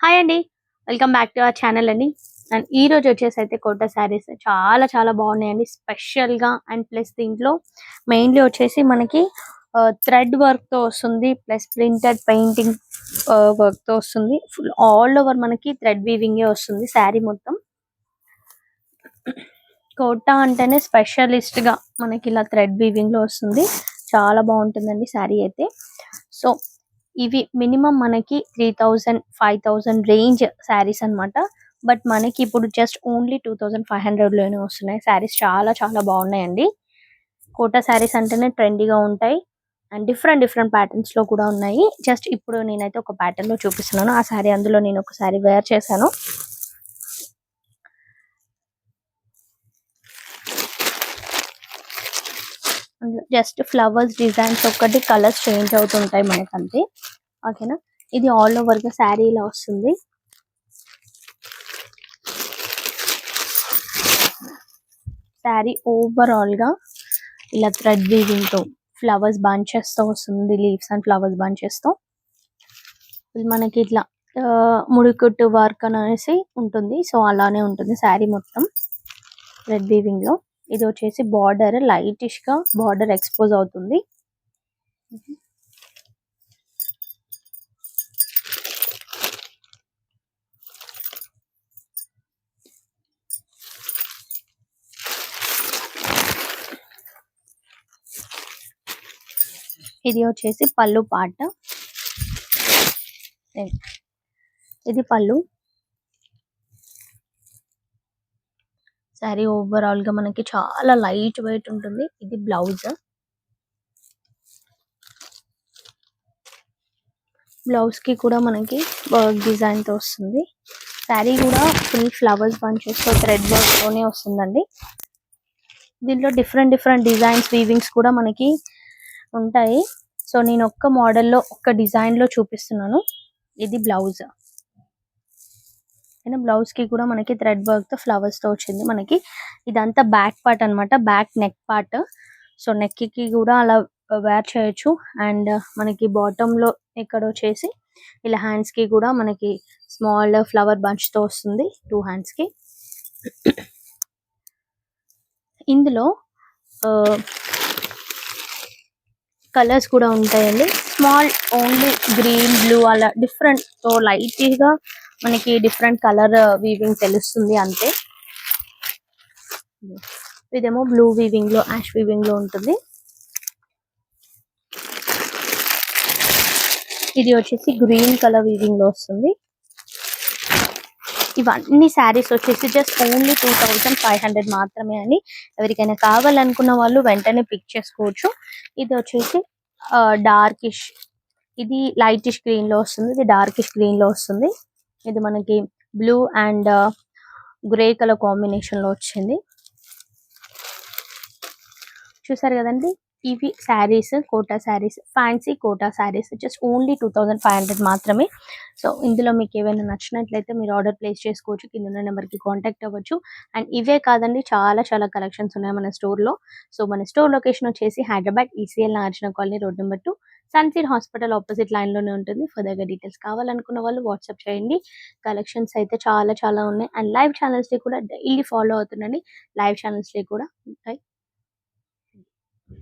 Hi అండి. Welcome back to our channel అండి. And ఈ రోజు వచ్చేసి అయితే కోట శారీస్ చాలా చాలా బాగున్నాయండి. స్పెషల్గా అండ్ ప్లస్ దీంట్లో మెయిన్లీ వచ్చేసి మనకి uh, థ్రెడ్ వర్క్తో వస్తుంది. ప్లస్ ప్రింటెడ్ పెయింటింగ్ వర్క్తో వస్తుంది. ఫుల్ ఆల్ ఓవర్ మనకి థ్రెడ్ వీవింగ్ వస్తుంది శారీ మొత్తం. కోట అంటేనే స్పెషలిస్ట్గా మనకి ఇలా థ్రెడ్ వీవింగ్లో వస్తుంది. చాలా బాగుంటుందండి శారీ అయితే. సో ఇవి మినిమం మనకి three thousand five thousand range saris అన్నమాట. బట్ మనకి ఇప్పుడు just only two thousand five హండ్రెడ్లోనే వస్తున్నాయి. శారీస్ చాలా చాలా బాగున్నాయండి. కోటా శారీస్ అంటేనే ట్రెండీగా ఉంటాయి. అండ్ డిఫరెంట్ డిఫరెంట్ ప్యాటర్న్స్లో కూడా ఉన్నాయి. జస్ట్ ఇప్పుడు నేనైతే ఒక ప్యాటర్న్లో చూపిస్తున్నాను. ఆ శారీ అందులో నేను ఒక శారీ వేర్ చేశాను. జస్ట్ ఫ్లవర్స్ డిజైన్స్ ఒక్కటి కలర్స్ చేంజ్ అవుతుంటాయి మనకి అంతే ఓకేనా? ఇది ఆల్ ఓవర్గా శారీ ఇలా వస్తుంది. శారీ ఓవరాల్గా ఇలా థ్రెడ్ వీవింగ్తో ఫ్లవర్స్ బంచెస్తో వస్తుంది లీవ్స్ అండ్ ఫ్లవర్స్ బంచెస్తో మనకి ఇట్లా ముడికుట్టు వర్క్ అనేసి ఉంటుంది. సో అలానే ఉంటుంది శారీ మొత్తం థ్రెడ్ వీవింగ్లో. ఇది వచ్చేసి బార్డర్ లైటిష్గా బార్డర్ ఎక్స్పోజ్ అవుతుంది. ఇది వచ్చేసి పళ్ళు పాట. ఇది పళ్ళు. సారీ ఓవరాల్గా మనకి చాలా లైట్ వెయిట్ ఉంటుంది. ఇది బ్లౌజ్ బ్లౌజ్కి కూడా మనకి వర్క్ డిజైన్తో వస్తుంది. శారీ కూడా ఫుల్ ఫ్లవర్స్ బంచెస్తో థ్రెడ్ వర్క్ తోనే వస్తుందండి. దీంట్లో డిఫరెంట్ డిఫరెంట్ డిజైన్స్ వీవింగ్స్ కూడా మనకి ఉంటాయి. సో నేను ఒక్క మోడల్లో ఒక్క డిజైన్లో చూపిస్తున్నాను. ఇది బ్లౌజ్ బ్లౌజ్కి కూడా మనకి థ్రెడ్ వర్క్తో ఫ్లవర్స్తో వచ్చింది. మనకి ఇదంతా బ్యాక్ పార్ట్ అన్నమాట. బ్యాక్ నెక్ పార్ట్ సో నెక్కి కూడా అలా వేర్ చేయొచ్చు. అండ్ మనకి బాటమ్లో ఇక్కడ వచ్చేసి ఇలా హ్యాండ్స్కి కూడా మనకి స్మాల్ ఫ్లవర్ బంచ్తో వస్తుంది. టూ హ్యాండ్స్కి. ఇందులో కలర్స్ కూడా ఉంటాయండి. స్మాల్ ఓన్లీ గ్రీన్ బ్లూ అలా డిఫరెంట్ సో లైట్గా మనకి డిఫరెంట్ కలర్ వీవింగ్ తెలుస్తుంది అంతే. ఇదేమో బ్లూ వీవింగ్లో యాష్ వీవింగ్లో ఉంటుంది. ఇది వచ్చేసి గ్రీన్ కలర్ వీవింగ్లో వస్తుంది. ఇవన్నీ శారీస్ వచ్చేసి just only two thousand five hundred మాత్రమే అని ఎవరికైనా కావాలనుకున్న వాళ్ళు వెంటనే పిక్ చేసుకోవచ్చు. ఇది వచ్చేసి uh, డార్కిష్ ఇది లైటిష్ గ్రీన్లో వస్తుంది. ఇది డార్కిష్ గ్రీన్లో వస్తుంది. ఇది మనకి బ్లూ అండ్ గ్రే కలర్ కాంబినేషన్లో వచ్చింది. చూసారు కదండి? ఇవి saris Kota saris fancy Kota saris just only two thousand five hundred మాత్రమే. సో ఇందులో మీకు ఏమైనా నచ్చినట్లయితే మీరు ఆర్డర్ ప్లేస్ చేసుకోవచ్చు కింద ఉన్న నెంబర్కి కాంటాక్ట్ అవ్వచ్చు. అండ్ ఇవే కాదండి చాలా చాలా కలెక్షన్స్ ఉన్నాయి మన స్టోర్లో. సో మన స్టోర్ లొకేషన్ వచ్చేసి Hyderabad ECIL Nagarjuna colony road number two. Sunseed hospital opposite లైన్లోనే ఉంటుంది. ఫర్దర్గా డీటెయిల్స్ కావాలనుకున్న వాళ్ళు వాట్సాప్ చేయండి. కలెక్షన్స్ అయితే చాలా చాలా ఉన్నాయి. అండ్ లైవ్ ఛానల్స్ కూడా డైలీ ఫాలో అవుతుండండి. లైవ్ ఛానల్స్ కూడా ఉంటాయి.